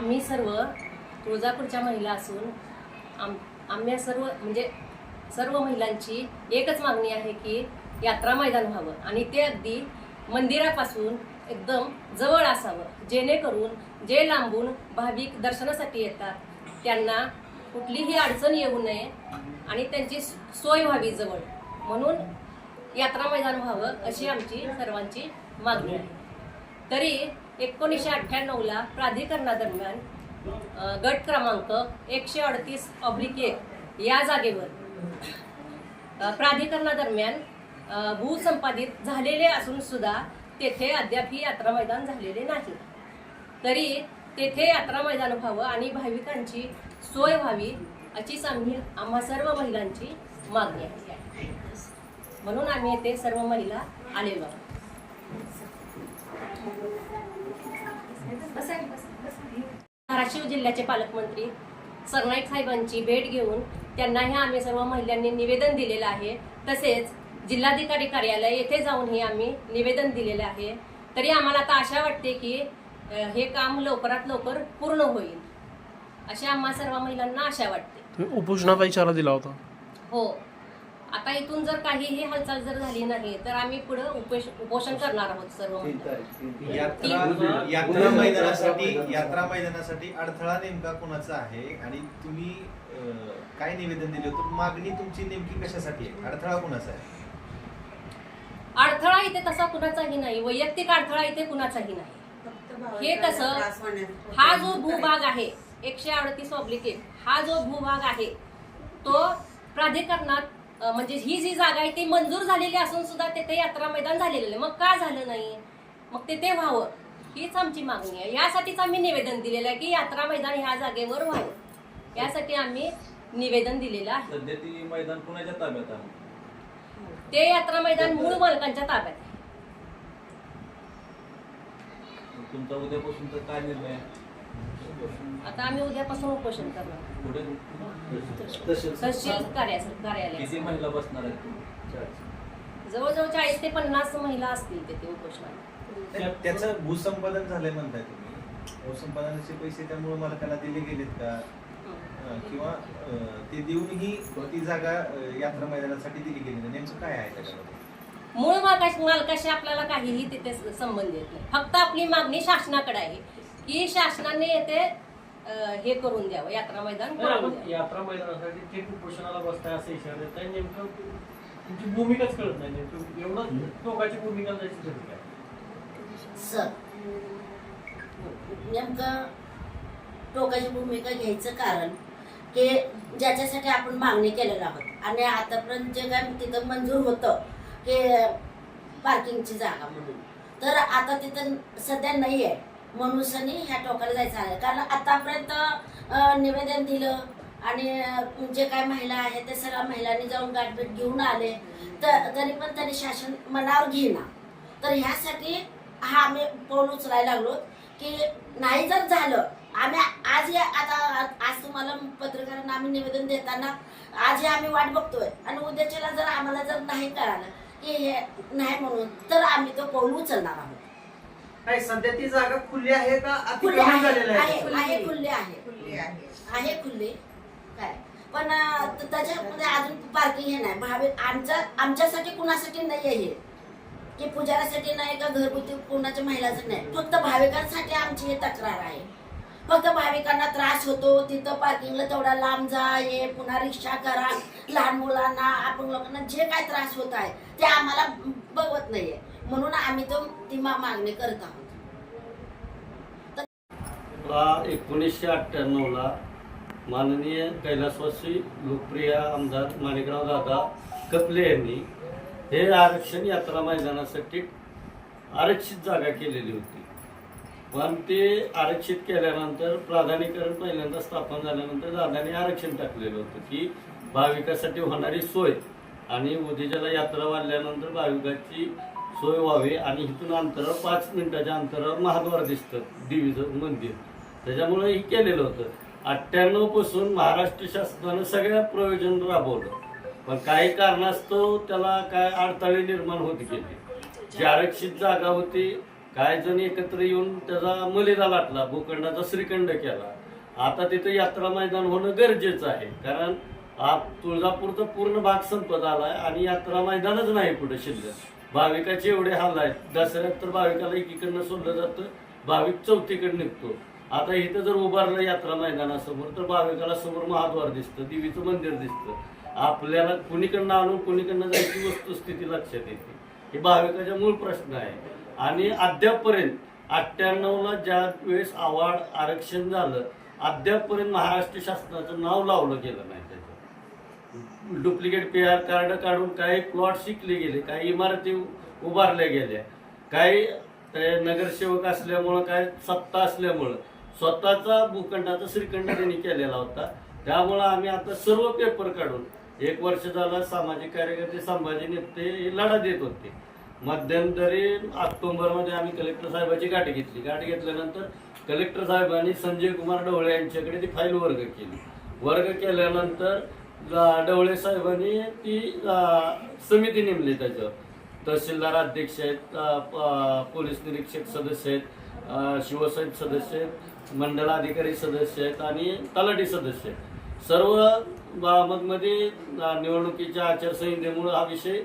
आम्ही सर्व तुळजापूरच्या महिला असून आम आम्ही सर्व म्हणजे सर्व महिलांची एकच मागणी आहे की यात्रा मैदान व्हावं. आणि ते अगदी मंदिरापासून एकदम जवळ असावं. जेणेकरून जे लांबून भाविक दर्शनासाठी येतात त्यांना कुठलीही अडचण येऊ नये आणि त्यांची सोय व्हावी जवळ. म्हणून यात्रा मैदान व्हावं अशी आमची सर्वांची मागणी आहे. तरी एकोणीसशे अठ्ठ्याण्णवला प्राधिकरणादरम्यान गट क्रमांक एकशे अडतीस ऑब्लिक एक या जागेवर प्राधिकरणादरम्यान भूसंपादित झालेले असून सुद्धा तेथे अद्याप ही यात्रा मैदान झालेले नाही. तरी तेथे यात्रा मैदान व्हावं आणि भाविकांची सोय व्हावी अशीच आम्ही आम्हा सर्व महिलांची मागणी आहे. म्हणून आम्ही येथे सर्व महिला आलेलो आहोत. धाराशिव जिल्ह्याचे पालकमंत्री सरनाईक साहेबांची भेट घेऊन त्यांनाही आम्ही सर्व महिलांनी निवेदन दिलेलं आहे. तसेच जिल्हाधिकारी कार्यालय येथे जाऊनही आम्ही निवेदन दिलेलं आहे. तरी आम्हाला आता आशा वाटते की हे काम लवकरात लवकर पूर्ण होईल. अशी आम्हा सर्व महिलांना आशा वाटते. उपोषणाचा इशारा दिला होता. हो. आता इथून जर काहीही हालचाल जर झाली नाही तर आम्ही पुढे उपोष उपोषण करणार आहोत सर्व. यात्रा यात्रा मैदानासाठी यात्रा मैदानासाठी अडथळा नेमका कोणाचा आहे? आणि तुम्ही काय निवेदन दिले होतं? मागणी तुमची नेमकी कशासाठी आहे? अडथळा कोणाचा आहे? अडथळा इथे तसा कुणाचाही नाही. वैयक्तिक अडथळा इथे कुणाचाही नाही. हे कसं हा जो भूभाग आहे एकशे अडतीस ऑब्लिक एक हा जो भूभाग आहे तो प्राधिकरणात म्हणजे ही जी जागा आहे ती मंजूर झालेली असून सुद्धा तेथे यात्रा मैदान झालेलं नाही. मग का झालं नाही? मग तेथे व्हावं. हीच आमची मागणी आहे. यासाठीच आम्ही निवेदन दिलेलं आहे की यात्रा मैदान ह्या जागेवर व्हावं. यासाठी आम्ही निवेदन दिलेलं आहे. सध्या ती मैदान कुणाच्या ताब्यात आहे. ते यात्रा मैदान मूळ मालकांच्या ताब्यात आहे. तुमचा उद्यापासून तर काय निर्णय आहे? आता आम्ही उद्यापासून उपोषण करणार. पुढे तहसील कार्या- कार्यालयात किती महिला बसणार आहेत? तुम्ही जवळजवळ चाळीस ते पन्नास महिला असतील तिथे उपोषणाला. त्या- त्याचं भूसंपादन झालंय म्हणताय तुम्ही. भूसंपादनाचे पैसे त्यामुळे मालकाला दिले गेलेत का? अं, किंवा अं, ते देऊनही ती जागा अं, यात्रा मैदानासाठी दिली गेली नाही. नेमकं काय आहे त्याच्यामध्ये? मूळ मालकाशी मालकाशी आपल्याला काहीही तिथे संबंध येत नाही. फक्त आपली मागणी शासनाकडे आहे. की शासनाने येथे हे करून द्यावं यात्रा मैदान करून द्यावं. यात्रा मैदानासाठी थेट उपोषणाला बसताय असं इशारा देत आहे नेमकं तुमची भूमिकाच कळत नाही. नेमकं एवढं टोकाची भूमिका त्याची ठरली काय? सर नेमकं टोकाची भूमिका घ्यायचं कारण की ज्याच्यासाठी आपण मागणी केलेलं आहोत. आणि आतापर्यंत जे काय तिथं मंजूर होतं की पार्किंगची जागा म्हणून. तर आता तिथं सध्या नाही आहे म्हणून ह्या टोकाला जायचं आहे. कारण आतापर्यंत निवेदन दिलं आणि जे काय महिला आहे ते सगळ्या महिलांनी जाऊन गाठभेट घेऊन आले. तर तरी पण त्यांनी शासन मनावर घेणार तर ह्यासाठी हा आम्ही पाऊल उचलायला लागलो की नाही जर झालं आम्ही आज या आता आज तुम्हाला पत्रकारांना आम्ही निवेदन देताना आज हे आम्ही वाट बघतोय. आणि उद्याच्याला जर आम्हाला जर नाही कळालं की हे नाही म्हणून तर आम्ही तो पाऊल उचलणार आहोत. नाही सध्या ती जागा खुली आहे का? खुले अतिक्रमण आहे. झालेलं आहे. आहे आहे, खुले आहे. खुली आहे. आहे. खुले. काय? पण अं, त- त्याच्यामध्ये अजून पार्किंग हे नाही. भाविक आमच्या आमच्यासाठी कुणासाठी नाही आहे हे. की पुजाऱ्यासाठी नाही का घरगुती कोणाच्या महिलासाठी नाही. फक्त भाविकांसाठी आमची हे तक्रार आहे. फक्त भाविकांना त्रास होतो तिथं पार्किंगला तेवढा लांब जा ये पुन्हा रिक्षा करा. लहान मुलांना आपण लोकांना जे काय त्रास होत आहे ते आम्हाला बघवत नाहीये. म्हणून आम्ही तो ती मागणी करत आहोत. एकोणीसशे एकोणीसशे अठ्ठ्याण्णवला माननीय कैलासवासी लोकप्रिय आमदार माणिकराव दादा कपले यांनी हे आरक्षण यात्रा मैदानासाठी आरक्षित जागा केलेली होती. पण ते आरक्षित केल्यानंतर प्राधान्यकरण पहिल्यांदा स्थापन झाल्यानंतर दादाने आरक्षण टाकलेलं होतं की भाविकासाठी होणारी सोय आणि उदेजाला यात्रा वाढल्यानंतर भाविकाची सोय व्हावी आणि इथून अंतरावर पाच मिनिटाच्या अंतरावर महाद्वार दिसतं देवीचं मंदिर. त्याच्यामुळे हे केलेलं होतं. अठ्ठ्याण्णवपासून महाराष्ट्र शासनानं सगळ्या प्रयोजन राबवलं. पण काही कारणास्तव त्याला काय अडथळे निर्माण होत गेले. जी आरक्षित जागा होती काय जण एकत्र येऊन त्याचा मलिदा लाटला भूखंडाचा श्रीखंड केला. आता तिथे यात्रा मैदान होणं गरजेचं आहे. कारण आप तुळजापूरचा पूर्ण भाग संपत आलाय आणि यात्रा मैदानच नाही पुढे शिल्लक. भाविकाचे एवढे हाल आहेत. दसऱ्यात तर भाविकाला एकीकडनं सोडलं जातं भाविक चौथीकडे निघतो. आता इथं जर उभारलं यात्रा मैदानासमोर तर भाविकाला समोर महाद्वार दिसतं देवीचं मंदिर दिसतं. आपल्याला कुणीकडनं आणून कुणीकडनं जायची वस्तुस्थिती लक्षात येते. हे भाविकाचा मूळ प्रश्न आहे. आणि अद्यापपर्यंत अठ्ठ्याण्णवला ज्या वेळेस आवाड आरक्षण झालं अद्यापपर्यंत महाराष्ट्र शासनाचं नाव लावलं गेलं नाही. डुप्लिकेट पी आर कार्ड काढून काही प्लॉट शिकले गेले काही इमारती उभारल्या गेल्या काही नगरसेवक असल्यामुळं काय सत्ता असल्यामुळं स्वतःचा भूखंडाचा श्रीखंड त्यांनी केलेला होता. त्यामुळं आम्ही आता सर्व पेपर काढून एक वर्ष झालं सामाजिक कार्यकर्ते संभाजी नेते लढा देत होते. मध्यंतरी ऑक्टोबरमध्ये आम्ही कलेक्टर साहेबाची गाठ घेतली. गाठ घेतल्यानंतर कलेक्टर साहेबांनी संजय कुमार ढवळे यांच्याकडे ती फाईल वर्ग केली. वर्ग केल्यानंतर डवळे साहेबांनी ती समिती नेमली त्याच्यावर. तहसीलदार अध्यक्ष आहेत पोलीस निरीक्षक सदस्य आहेत अं, शिवसैनिक सदस्य आहेत मंडलाधिकारी सदस्य आहेत आणि तलाठी सदस्य आहेत. सर्व मग निवडणुकीच्या आचारसंहितेमुळे हा विषय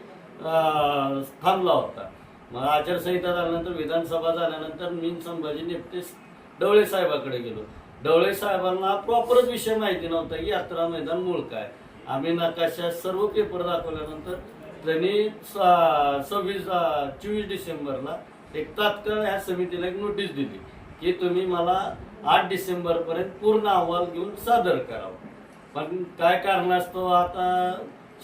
थांबला होता. मग आचारसंहिता झाल्यानंतर विधानसभा झाल्यानंतर मी संभाजी नेपते डवळे साहेबाकडे गेलो. डवळे साहेबांना प्रॉपरच विषय माहिती नव्हता की यात्रा मैदान मूळ काय. आम्ही नकाशा सर्व पेपर दाखवल्यानंतर त्यांनी सव्वीस चोवीस डिसेंबरला एक तात्काळ ह्या समितीला एक नोटीस दिली की तुम्ही मला आठ डिसेंबर पर्यंत पूर्ण अहवाल घेऊन सादर करावा. पण काय कारणास्तव आता?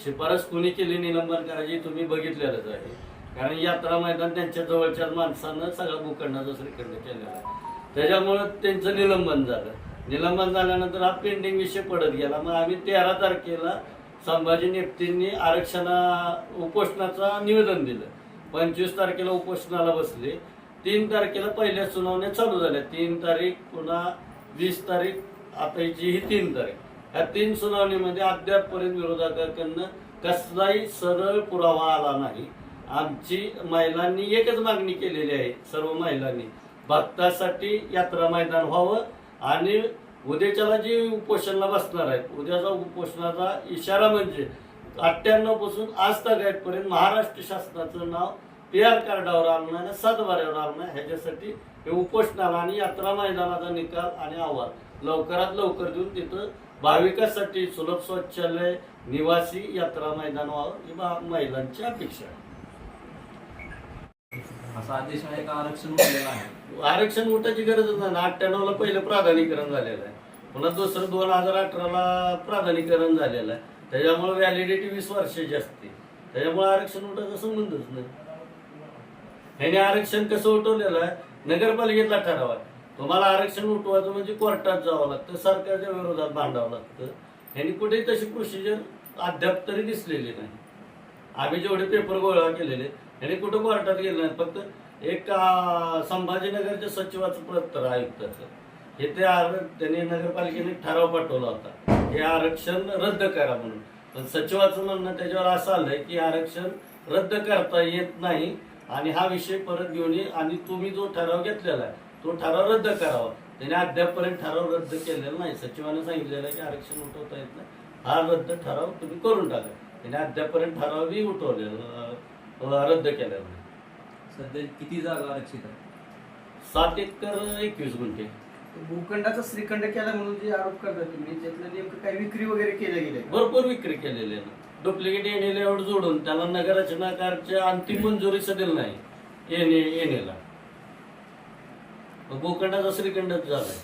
शिफारस कोणी केली निलंबन करायची तुम्ही बघितलेलंच आहे. कारण यात्रा मैदान त्यांच्या जवळच्या माणसानं सगळा भूखंडाचा श्रीखंड केलेला आहे. त्याच्यामुळं त्यांचं निलंबन झालं. निलंबन झाल्यानंतर हा पेंडिंग विषय पडत गेला. मग आम्ही तेरा तारखेला संभाजी नेत्यांनी आरक्षणा उपोषणाचा निवेदन दिलं. पंचवीस तारखेला उपोषणाला बसले. तीन तारखेला पहिल्या सुनावण्या चालू झाल्या. तीन तारीख पुन्हा वीस तारीख आताची ही तीन तारीख. या तीन सुनावणीमध्ये अद्यापपर्यंत विरोधकांकडनं कसलाही सरळ पुरावा आला नाही. आमची महिलांनी एकच मागणी केलेली आहे सर्व महिलांनी. भक्तासाठी यात्रा मैदान व्हावं आणि उद्याच्याला जे उपोषणाला बसणार आहेत उद्याचा उपोषणाचा इशारा म्हणजे अठ्ठ्याण्णवपासून आज आहेतपर्यंत महाराष्ट्र शासनाचं नाव पी आर कार्डावर आणणं आणि सातबाऱ्यावर आणणं ह्याच्यासाठी हे उपोषणाला आणि यात्रा मैदानाचा निकाल आणि आव्हान लवकरात लवकर देऊन तिथं भाविकासाठी सुलभ शौचालय निवासी यात्रा मैदान व्हावं ही महिलांची अपेक्षा आहे. असा आदेश आहे का? आरक्षण आहे. आरक्षण उठायची गरजच नाही. अठ्ठ्याण्णव ला पहिलं प्राधान्यकरण झालेलं आहे. पुन्हा दुसरं दोन हजार अठराला प्राधान्यकरण झालेलं आहे. त्याच्यामुळे व्हॅलिडिटी वीस वर्षाची असते. त्याच्यामुळे आरक्षण उठायचा संबंधच नाही. ह्याने आरक्षण कसं उठवलेलं आहे? नगरपालिकेतला ठराव आहे. तुम्हाला आरक्षण उठवायचं म्हणजे कोर्टात जावं लागतं सरकारच्या विरोधात भांडावं लागतं. ह्याने कुठेही तशी प्रोसिजर अद्याप तरी दिसलेली नाही. आम्ही जेवढे पेपर गोळा केलेले याने कुठं अटक गेलं नाही. फक्त एक संभाजीनगरच्या सचिवाचं पत्र आयुक्ताचं. हे ते आर त्यांनी नगरपालिकेने ठराव पाठवला होता. हे आरक्षण रद्द करा म्हणून. पण सचिवाचं म्हणणं त्याच्यावर असं आलंय की आरक्षण रद्द करता येत नाही आणि हा विषय परत घेऊन ये आणि तुम्ही जो ठराव घेतलेला आहे तो ठराव रद्द करावा. त्याने अद्यापपर्यंत ठराव रद्द केलेला नाही. सचिवाने सांगितलेलं आहे की आरक्षण उठवता येत नाही. हा रद्द ठराव तुम्ही करून टाका. त्याने अद्यापपर्यंत ठरावही उठवलेला रद्द नाही सध्या किती जागा आरक्षित आहे सात एकर एकवीस गुंठे. भूखंडाचा श्रीखंड केला म्हणून जे आरोप करता तुम्ही त्यातलं नेमकं काही विक्री वगैरे केल्या गेल्या का? भरपूर विक्री केलेली आहे. डुप्लिकेट एन लेआउट जोडून त्याला नगररचनाकारच्या अंतिम मंजुरी दिली नाही. एन एनेला भूखंडाचा श्रीखंडच झालाय.